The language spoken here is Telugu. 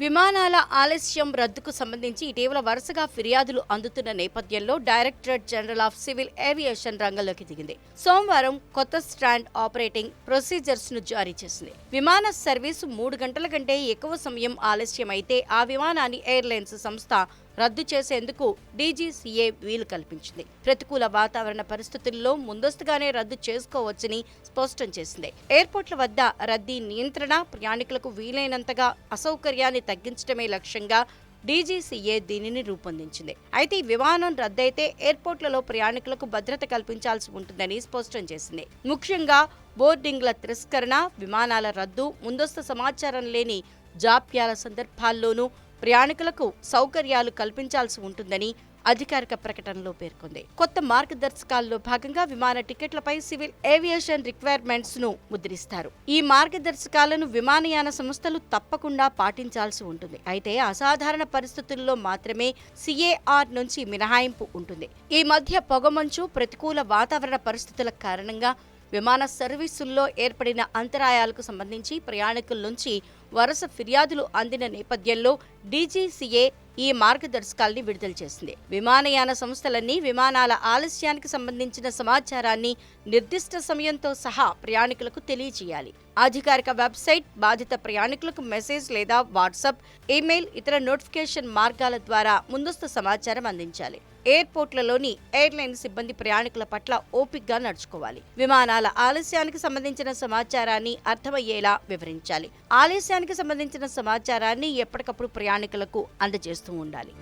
విమానాల ఆలస్యం రద్దుకు సంబంధించి ఇటీవల వరుసగా ఫిర్యాదులు అందుతున్న నేపథ్యంలో Directorate General of Civil Aviation రంగంలోకి దిగింది. సోమవారం కొత్త స్టాండ్ ఆపరేటింగ్ ప్రొసీజర్స్ను జారీ చేసింది. విమాన సర్వీసు మూడు గంటల కంటే ఎక్కువ సమయం ఆలస్యమైతే ఆ విమానాన్ని ఎయిర్లైన్స్ సంస్థ రద్దు చేసేందుకు డీజీసీఏ వీలు కల్పించింది. ప్రతికూల వాతావరణ పరిస్థితుల్లో ముందస్తుగానే రద్దు చేసుకోవచ్చని స్పష్టం చేసింది. ఎయిర్పోర్ట్ల వద్ద రద్దీ నియంత్రణ ప్రయాణికులకు వీలైనంతగా అసౌకర్యాన్ని తగ్గించడమే లక్ష్యంగా డీజీసీఏ దీనిని రూపొందించింది. అయితే విమానం రద్దయితే ఎయిర్పోర్ట్లలో ప్రయాణికులకు భద్రత కల్పించాల్సి ఉంటుందని స్పష్టం చేసింది. ముఖ్యంగా బోర్డింగ్ల తిరస్కరణ విమానాల రద్దు ముందస్తు సమాచారం లేని జాప్యాల సందర్భాల్లోనూ ప్రయాణికులకు సౌకర్యాలు కల్పించాల్సి ఉంటుందని అధికారిక ప్రకటనలో పేర్కొంది. కొత్త మార్గదర్శకాల్లో భాగంగా విమాన టికెట్లపై సివిల్ ఏవియేషన్ రిక్వైర్మెంట్స్ను ముద్రిస్తారు. ఈ మార్గదర్శకాలను విమానయాన సంస్థలు తప్పకుండా పాటించాల్సి ఉంటుంది. అయితే అసాధారణ పరిస్థితుల్లో మాత్రమే సిఏఆర్ నుంచి మినహాయింపు ఉంటుంది. ఈ మధ్య పొగమంచు ప్రతికూల వాతావరణ పరిస్థితుల కారణంగా విమాన సర్వీసుల్లో ఏర్పడిన అంతరాయాలకు సంబంధించి ప్రయాణికుల నుంచి వరుస ఫిర్యాదులు అందిన నేపథ్యంలో డీజీసీఏ ఈ మార్గదర్శకాల్ని విడుదల చేసింది. విమానయాన సంస్థలన్నీ విమానాల ఆలస్యానికి సంబంధించిన సమాచారాన్ని నిర్దిష్ట సమయంతో సహా ప్రయాణికులకు తెలియజేయాలి. అధికారిక వెబ్సైట్ బాధిత ప్రయాణికులకు మెసేజ్ లేదా వాట్సాప్ ఈమెయిల్ ఇతర నోటిఫికేషన్ మార్గాల ద్వారా ముందస్తు సమాచారం అందించాలి. ఎయిర్పోర్ట్లలోని ఎయిర్లైన్ సిబ్బంది ప్రయాణికుల పట్ల ఓపిక్గా నడుచుకోవాలి. విమానాల ఆలస్యానికి సంబంధించిన సమాచారాన్ని అర్థమయ్యేలా వివరించాలి. ఆలస్యానికి సంబంధించిన సమాచారాన్ని ఎప్పటికప్పుడు ప్రయాణికులకు అందజేస్తూ ఉండాలి.